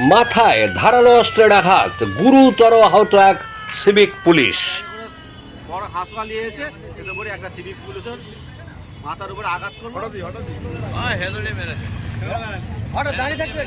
মাথায় ধারালো অস্ত্রের আঘাত। গুরুতর আহত এক সিভিক পুলিশ। বড় হাসপাতাল নিয়েছে এতে করে একটা সিভিক পুলিশের মাথার উপরে আঘাত করল। হঠাৎ দাঁড়িয়ে থাকতে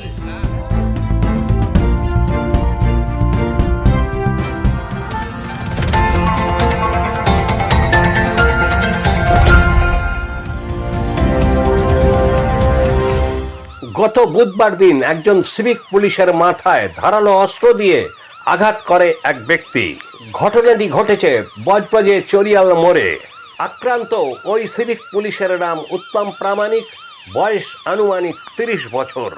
গত বুধবার দিন একজন সিভিক পুলিশের মাথায় ধারালো অস্ত্র দিয়ে আঘাত করে এক ব্যক্তি। ঘটনাটি ঘটেছে বজবজে চরিয়াল মোড়ে। আক্রান্ত ওই সিভিক পুলিশের নাম উত্তম প্রামাণিক, বয়স আনুমানিক তিরিশ বছর।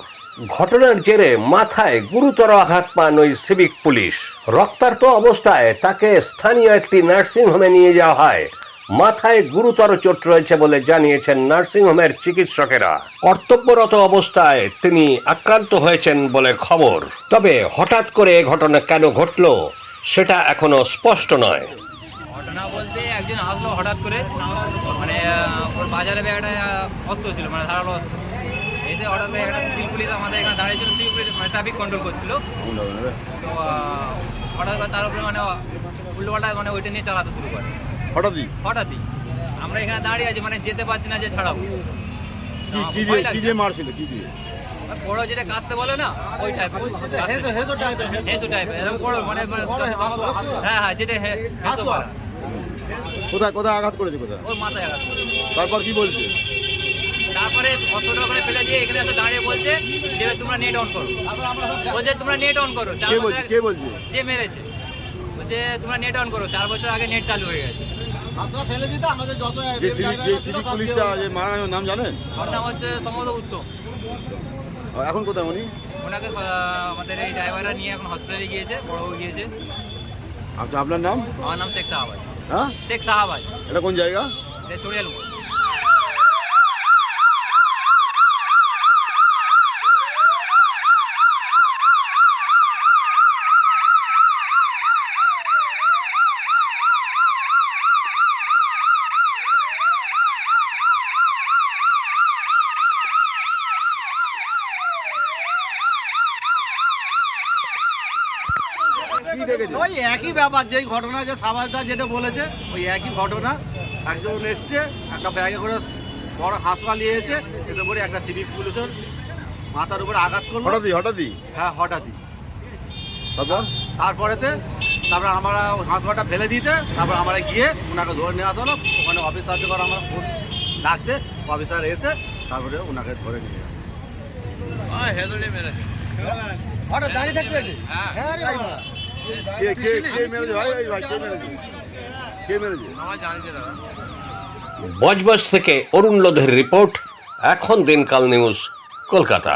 ঘটনার জেরে মাথায় গুরুতর আঘাত পান ওই সিভিক পুলিশ। রক্তাক্ত অবস্থায় তাকে স্থানীয় একটি নার্সিংহোমে নিয়ে যাওয়া হয়। মাথায় গুরুতর চোট রয়েছে বলে জানিয়েছেন নার্সিংহোমের চিকিৎসকেরা। কর্তব্যরত অবস্থায় তিনি আক্রান্ত হয়েছেন বলে খবর। তবে হঠাৎ করে এ ঘটনা কেন ঘটল সেটা এখনও স্পষ্ট নয়। ঘটনা বলতে একজন আসলো হঠাৎ করে মানে ওর বাজারে আহ, অস্ত্র ছিল মানে ধারালো অস্ত্র এসে হঠাৎ একটা সিভিল পুলিশ আমাদের এখানে দাঁড়িয়েছিল সিভিল পুলিশ মানে ট্রাফিক কন্ট্রোল করছিল। তো হঠাৎ তার উপরে মানে উল্টোপাল্টা মানে ওইটা নিয়ে চালাতে শুরু করে। হঠাৎই? হঠাৎই। আমরা এখানে দাঁড়িয়ে আছি মানে যেতে পারছি না যে ছাড়াবো। কি কি দিয়ে কি দিয়ে মারছিল কি দিয়ে? বড় যেটা কাস্তে বলে না ওই টাইপের হেতো হেতো টাইপের হেসু টাইপের এরকম বড় মানে বড় হাসু, হাসু। হ্যাঁ হ্যাঁ যেটা হে- হেসু কোথায় কোথায় আঘাত করেছে কোথায়? ওর মাথায় আঘাত তারপর কি বলছে? তারপরে অস্ত্রটা ওখানে ফেলে দিয়ে এখানে এসে দাঁড়িয়ে বলছে যে তোমরা নেট অন করো। বলছে তোমরা নেট অন করো। চার কে বছর বলছে কে বলছে? যে মেরেছে। বলছে তোমরা নেট অন করো চার বছর আগে নেট চালু হয়ে গেছে। ফেলে দিতে আমাদের যত যে সিভিক পুলিশটা যে মারা নাম জানেন? ওর নাম হচ্ছে সম্ভবত উত্তম। এখন কোথায় উনি? ওনাকে আমাদের এই ড্রাইভাররা নিয়ে এখন হসপিটালে গিয়েছে গিয়েছে। আচ্ছা আপনার নাম? আমার নাম শেখ সাহাবাজ হ্যাঁ? শেখ সাহাবাজ এটা কোন জায়গা? এটা ওই একই ব্যাপার যেই ঘটনা যে সাবাসদা যেটা বলেছে ওই একই ঘটনা। একজন এসছে একটা ব্যাগে করে বড় হাসপাতাল নিয়েছে এতে করে একটা সিভিক পুলিশের মাথার উপরে আঘাত করল। হঠাৎই হঠাৎই? হ্যাঁ হঠাৎই। তারপর? তারপরেতে তারপরে আমরা ওই হাসপাতালটা ফেলে দিতে তারপর আমরা গিয়ে ওনাকে ধরে নেওয়া হলো। ওখানে অফিসার করে আমরা ফোন ডাকতে অফিসার এসে তারপরে ওনাকে ধরে নিয়ে গেল। হঠাৎ দাঁড়িয়ে থাকতে বজবজ থেকে অরুণ লোধের রিপোর্ট এখন দিনকাল নিউজ কলকাতা।